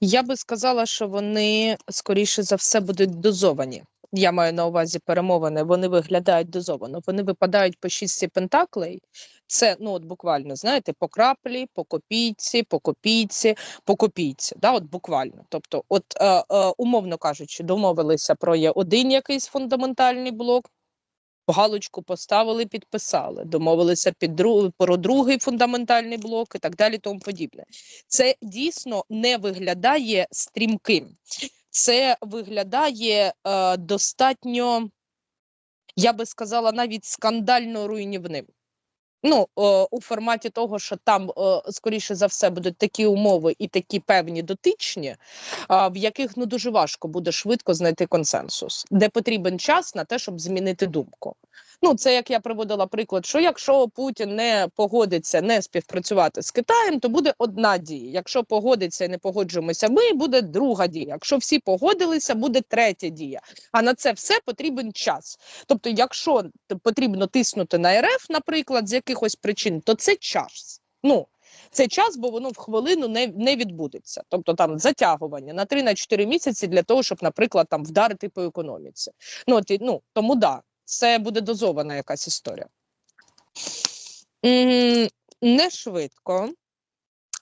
Я би сказала, що вони скоріше за все будуть дозовані. Я маю на увазі перемовини. Вони виглядають дозовано. Вони випадають по шістці пентаклей. Це ну от буквально знаєте, по краплі, по копійці, по копійці, по копійці. Да, от буквально. Тобто, от е, е, умовно кажучи, домовилися про є один якийсь фундаментальний блок. Галочку поставили, підписали, домовилися під друг, про другий фундаментальний блок і так далі, тому подібне. Це дійсно не виглядає стрімким. Це виглядає е, достатньо, я би сказала, навіть скандально руйнівним. Ну, о, у форматі того, що там, о, скоріше за все, будуть такі умови і такі певні дотичні, о, в яких ну дуже важко буде швидко знайти консенсус, де потрібен час на те, щоб змінити думку. Ну, це як я приводила приклад, що якщо Путін не погодиться не співпрацювати з Китаєм, то буде одна дія. Якщо погодиться і не погоджуємося, ми буде друга дія. Якщо всі погодилися, буде третя дія. А на це все потрібен час. Тобто, якщо потрібно тиснути на РФ, наприклад, з якихось причин, то це час. Ну це час, бо воно в хвилину не, не відбудеться. Тобто там затягування на 3-4 місяці для того, щоб, наприклад, там вдарити по економіці. Ну от ну тому да, це буде дозована якась історія. Не швидко,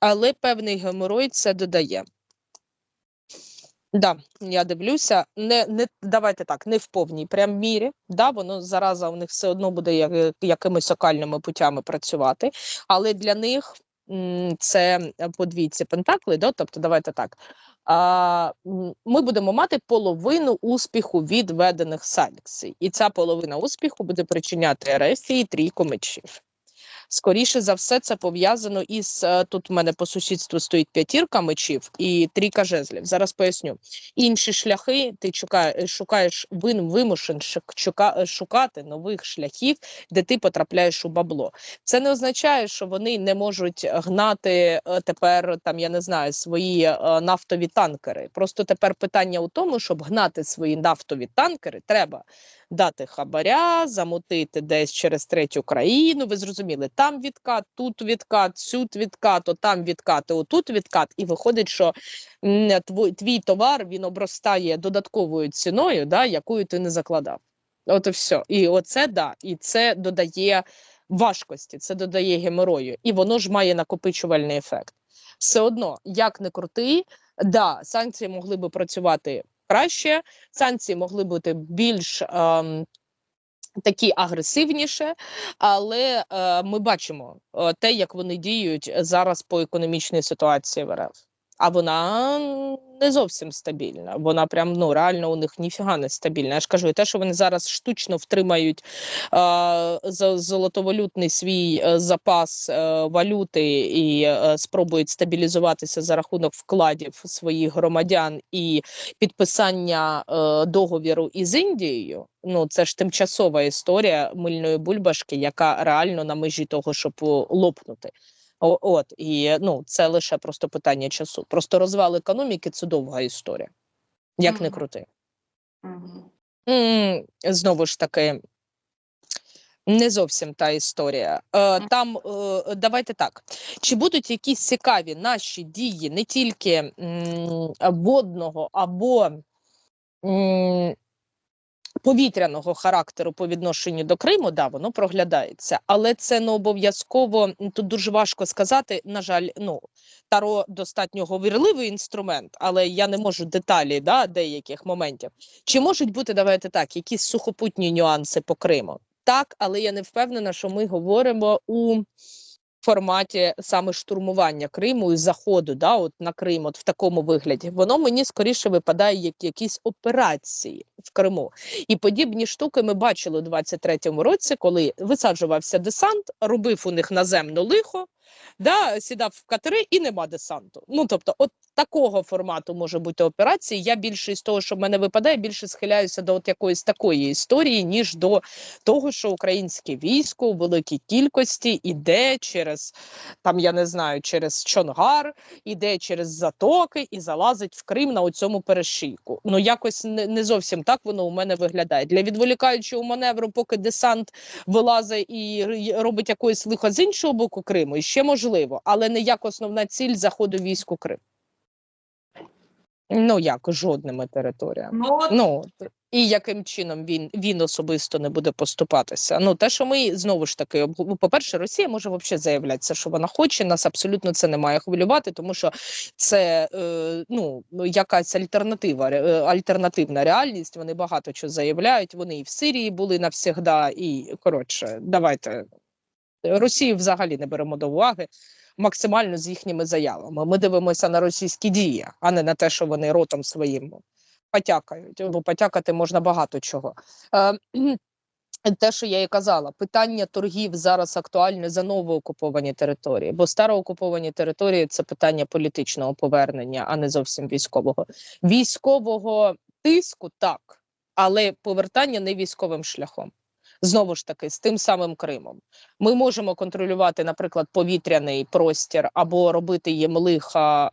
але певний геморой це додає. Да, я дивлюся, не, не давайте так, не в повній прям мірі. Да, воно зараза у них все одно буде як, якимись окальними путями працювати, але для них м, це е, по двійці пентакли, да, тобто давайте так. А, ми будемо мати половину успіху від введених санкцій, і ця половина успіху буде причиняти Ерефії трійку мечів. Скоріше за все, це пов'язано із е, тут. У мене по сусідству стоїть п'ятірка мечів і трійка жезлів. Зараз поясню. Інші шляхи ти шукаєш, шукаєш вин, вимушен шукати нових шляхів, де ти потрапляєш у бабло. Це не означає, що вони не можуть гнати е, тепер там, я не знаю, свої е, нафтові танкери. Просто тепер питання у тому, щоб гнати свої нафтові танкери, треба дати хабаря, замутити десь через третю країну. Ви зрозуміли, там відкат, тут відкат, сюд відкат, там відкат, отут відкат. І виходить, що твій товар він обростає додатковою ціною, да, якою ти не закладав. От і все. І оце да, і це додає важкості, це додає геморою, і воно ж має накопичувальний ефект. Все одно, як не крути, да, санкції могли би працювати краще, санкції могли бути більш ем, такі агресивніше, але е, ми бачимо е, те, як вони діють зараз по економічній ситуації в РФ. А вона не зовсім стабільна. Вона прям ну реально у них ніфіга не стабільна. Я ж кажу, і те, що вони зараз штучно втримають е, золотовалютний свій е, запас е, валюти і е, спробують стабілізуватися за рахунок вкладів своїх громадян і підписання е, договіру із Індією. Ну це ж тимчасова історія мильної бульбашки, яка реально на межі того, щоб лопнути. От і ну це лише просто питання часу. Просто розвал економіки це довга історія, як не Мгм. крути. Мгм. М, Знову ж таки, не зовсім та історія. Е, там е, давайте так: чи будуть якісь цікаві наші дії не тільки м, водного або м, повітряного характеру по відношенню до Криму, да, воно проглядається, але це не обов'язково тут дуже важко сказати. На жаль, ну таро достатньо говірливий інструмент, але я не можу деталі да, деяких моментів. Чи можуть бути, давайте так, якісь сухопутні нюанси по Криму? Так, але я не впевнена, що ми говоримо у форматі саме штурмування Криму і заходу, да, от на Крим, от в такому вигляді. Воно мені скоріше випадає як якісь операції в Криму. І подібні штуки ми бачили у 23-му році, коли висаджувався десант, робив у них наземно лихо. Да, сідав в катери і нема десанту. Ну тобто, от такого формату може бути операції. Я більше з того, що в мене випадає, більше схиляюся до от якоїсь такої історії, ніж до того, що українське військо у великій кількості іде через там, я не знаю, через Чонгар, іде через затоки і залазить в Крим на оцьому перешийку. Ну якось не, не зовсім так воно у мене виглядає. Для відволікаючого маневру, поки десант вилазить і робить якоїсь лихо з іншого боку Криму, і ще можливо, але не як основна ціль заходу військ у Крим. Ну як жодними територіями. Ну, Ну і яким чином він він особисто не буде поступатися? Ну те, що ми знову ж таки по-перше, Росія може взагалі заявлятися, що вона хоче. Нас абсолютно це не має хвилювати, тому що це е, ну якась альтернатива, е, альтернативна реальність. Вони багато чого заявляють. Вони і в Сирії були навсігда, і коротше, давайте Росію взагалі не беремо до уваги. Максимально з їхніми заявами. Ми дивимося на російські дії, а не на те, що вони ротом своїм потякають, бо потякати можна багато чого. Е, те, що я і казала, питання торгів зараз актуальне за новоокуповані території, бо староокуповані території це питання політичного повернення, а не зовсім військового. Військового тиску так, але повертання не військовим шляхом. Знову ж таки, з тим самим Кримом. Ми можемо контролювати, наприклад, повітряний простір або робити їм лиха е,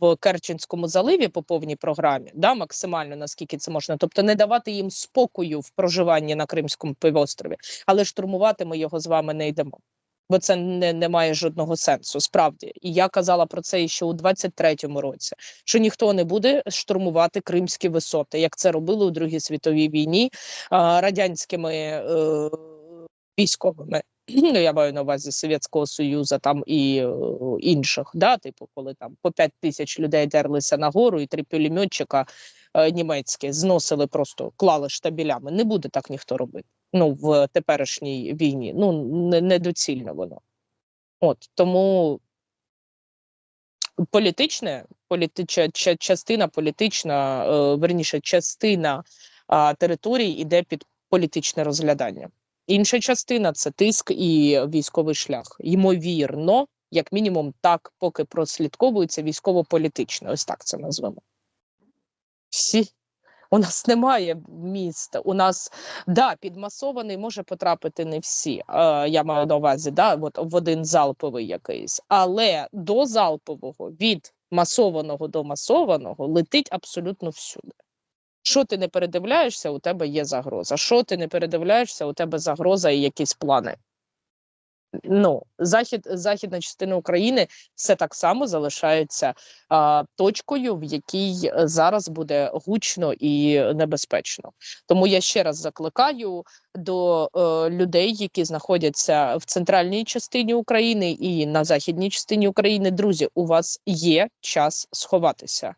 в Керченському заливі по повній програмі, да, максимально наскільки це можна, тобто не давати їм спокою в проживанні на Кримському півострові, але штурмувати ми його з вами не йдемо. Бо це не, не має жодного сенсу, справді. І я казала про це ще у 23-му році, що ніхто не буде штурмувати кримські висоти, як це робили у Другій світовій війні радянськими е, військовими. Ну, я маю на увазі Совєтського Союзу там і е, інших, да, типу, коли там по 5 тисяч людей дерлися на гору, і три пулеметчика е, німецькі зносили просто клали штабілями. Не буде так ніхто робити. Ну, в теперішній війні. Ну, не, воно. От тому політичне, політича, ча- частина політична, е, верніше, частина а, територій іде під політичне розглядання. Інша частина це тиск і військовий шлях. Ймовірно, як мінімум, так поки прослідковується військово-політичне. Ось так це назвемо. Всі. У нас немає міста. У нас да, підмасований може потрапити не всі. Е, я маю на увазі, да, от в один залповий якийсь, але до залпового від масованого до масованого летить абсолютно всюди. Що ти не передивляєшся, у тебе є загроза. Що ти не передивляєшся, у тебе загроза і якісь плани. Ну, захід, західна частина України все так само залишається а, точкою, в якій е, зараз буде гучно і небезпечно. Тому я ще раз закликаю до е, людей, які знаходяться в центральній частині України і на західній частині України. Друзі, у вас є час сховатися.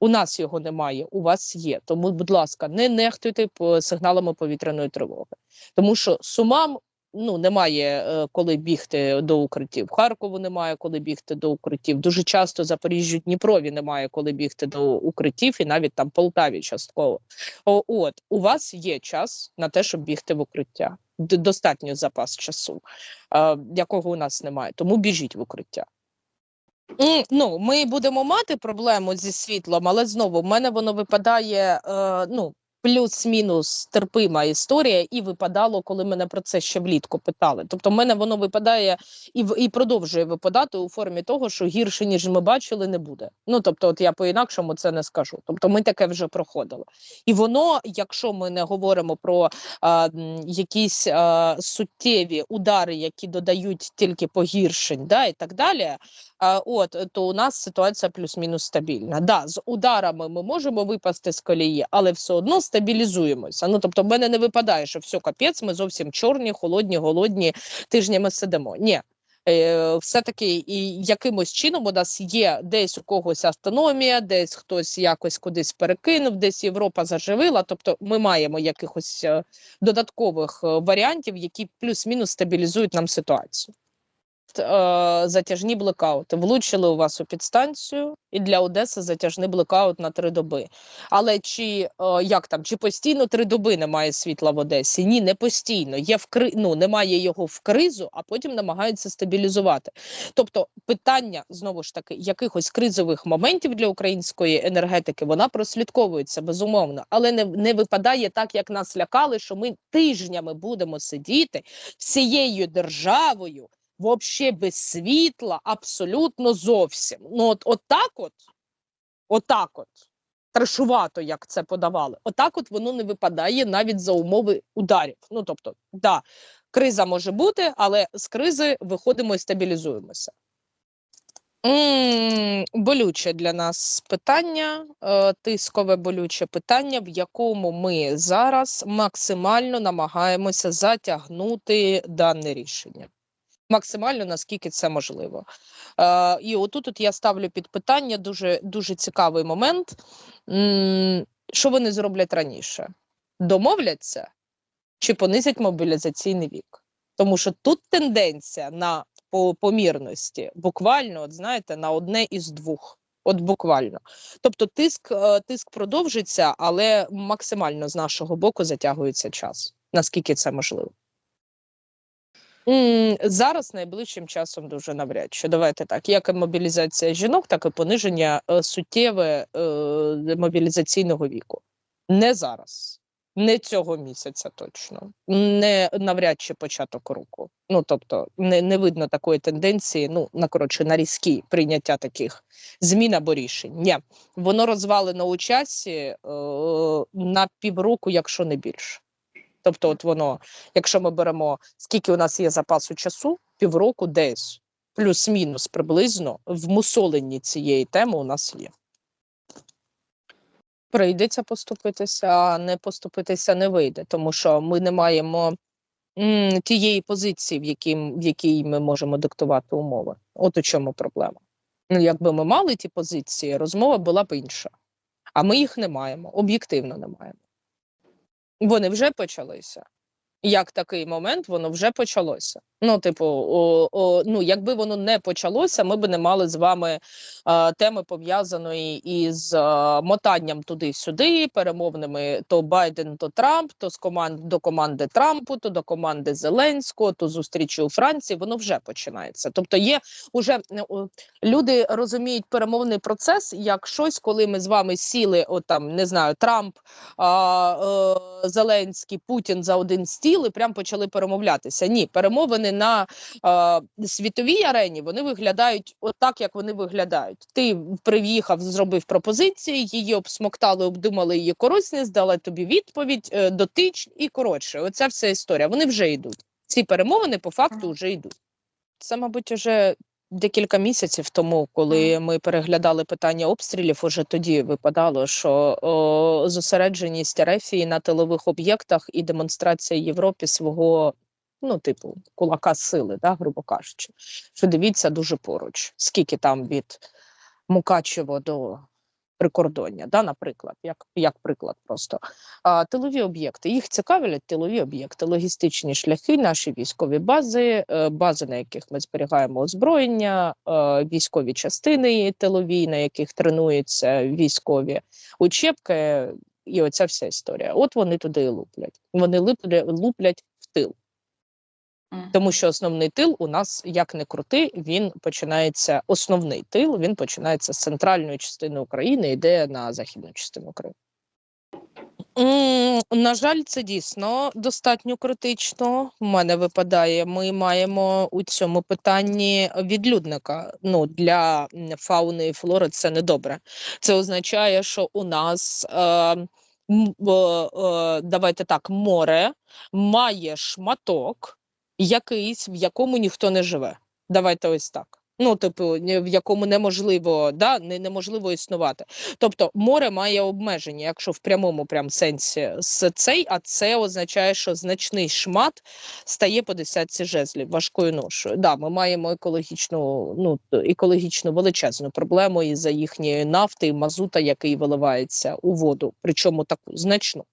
У нас його немає, у вас є. Тому, будь ласка, не нехтуйте по сигналами повітряної тривоги, тому що сумам ну немає е, коли бігти до укриттів. Харкову немає коли бігти до укриттів. Дуже часто Запоріжжю Дніпрові немає коли бігти до укриттів, і навіть там Полтаві частково. О, от у вас є час на те, щоб бігти в укриття. Достатньо запас часу, е, якого у нас немає. Тому біжіть в укриття. Ну, ми будемо мати проблему зі світлом, але знову в мене воно випадає. Е, ну, плюс-мінус терпима історія, і випадало, коли мене про це ще влітку питали. Тобто, в мене воно випадає і і продовжує випадати у формі того, що гірше ніж ми бачили, не буде. Ну тобто, от я по-інакшому це не скажу. Тобто, ми таке вже проходили. І воно, якщо ми не говоримо про а, якісь а, суттєві удари, які додають тільки погіршень, да, і так далі. А, от то у нас ситуація плюс-мінус стабільна. Да, з ударами ми можемо випасти з колії, але все одно стабілізуємося. Ну тобто, в мене не випадає, що все капець, ми зовсім чорні, холодні, голодні тижнями сидимо. Ні. Е, все-таки і якимось чином у нас є десь у когось автономія, десь хтось якось кудись перекинув, десь Європа заживила. Тобто ми маємо якихось е, додаткових е, варіантів, які плюс-мінус стабілізують нам ситуацію. Е, затяжні блекаути влучили у вас у підстанцію, і для Одеси затяжний блекаут на три доби. Але чи е, як там, чи постійно три доби немає світла в Одесі? Ні, не постійно. Є в кри... ну, немає його в кризу, а потім намагаються стабілізувати. Тобто, питання знову ж таки якихось кризових моментів для української енергетики вона прослідковується безумовно, але не, не випадає так, як нас лякали, що ми тижнями будемо сидіти всією державою. Вообще без світла, абсолютно зовсім. Ну, от, от так от, отак от, трешувато, як це подавали, отак от воно не випадає навіть за умови ударів. Ну, тобто, да, криза може бути, але з кризи виходимо і стабілізуємося. М, Болюче для нас питання, е, тискове болюче питання, в якому ми зараз максимально намагаємося затягнути дане рішення. Максимально наскільки це можливо. Е, і отут от я ставлю під питання дуже, дуже цікавий момент. Що вони зроблять раніше? Домовляться чи понизять мобілізаційний вік? Тому що тут тенденція на по помірності, буквально, от знаєте, на одне із двох. От буквально. Тобто тиск, е, тиск продовжиться, але максимально з нашого боку затягується час, наскільки це можливо. Зараз найближчим часом дуже навряд чи. Давайте так. Як і мобілізація жінок, так і пониження е, суттєве е, мобілізаційного віку. Не зараз, не цього місяця точно, не навряд чи початок року. Ну тобто, не, не видно такої тенденції. Ну на коротше, на різкі прийняття таких змін або рішень. Ні, воно розвалено у часі е, на півроку, якщо не більше. Тобто, от воно, якщо ми беремо скільки у нас є запасу часу, півроку десь плюс-мінус приблизно в мусоленні цієї теми у нас є. Прийдеться поступитися, а не поступитися не вийде, тому що ми не маємо тієї позиції, в, яким, в якій ми можемо диктувати умови. От у чому проблема. Ну, якби ми мали ті позиції, розмова була б інша. А ми їх не маємо, об'єктивно не маємо. Вони вже почалися. Як такий момент, воно вже почалося. Ну, типу, о, о, ну, якби воно не почалося, ми б не мали з вами е, теми пов'язаної із е, мотанням туди-сюди, перемовними то Байден, то Трамп, то з команд до команди Трампу, то до команди Зеленського, то зустрічі у Франції. Воно вже починається. Тобто, є уже е, люди розуміють перемовний процес як щось, коли ми з вами сіли, от там не знаю, Трамп, а, е, Зеленський, Путін за один стіл і прям почали перемовлятися. Ні, перемовини на е, світовій арені вони виглядають отак, як вони виглядають. Ти приїхав, зробив пропозиції, її обсмоктали, обдумали її корисність, дали тобі відповідь, е, дотич і коротше. Оця вся історія. Вони вже йдуть. Ці перемовини по факту вже йдуть. Це, мабуть, уже декілька місяців тому, коли ми переглядали питання обстрілів, уже тоді випадало, що о, зосередженість Рефії на тилових об'єктах і демонстрація Європі свого, ну, типу, кулака сили, да, грубо кажучи. Що дивіться дуже поруч, скільки там від Мукачево до прикордоння, да, наприклад, як, як приклад просто. А, тилові об'єкти. Їх цікавлять тилові об'єкти, логістичні шляхи, наші військові бази, е, бази, на яких ми зберігаємо озброєння, е, військові частини тилові, на яких тренуються військові учебки, і оця вся історія. От вони туди і луплять. Вони луплять, луплять в тил. Тому що основний тил у нас, як не крути, він починається. Основний тил він починається з центральної частини України, йде на західну частину України. На жаль, це дійсно достатньо критично. У мене випадає. Ми маємо у цьому питанні відлюдника. Ну для фауни і флори це не добре. Це означає, що у нас е, е, давайте так, море має шматок якийсь, в якому ніхто не живе. Давайте ось так. Ну, типу, в якому неможливо, да, не, неможливо існувати. Тобто море має обмеження, якщо в прямому прям сенсі з цей, а це означає, що значний шмат стає по десятці жезлів важкою ношою. Да, ми маємо екологічну, ну екологічну величезну проблему із-за їхньої нафти і мазута, який виливається у воду, причому таку значну.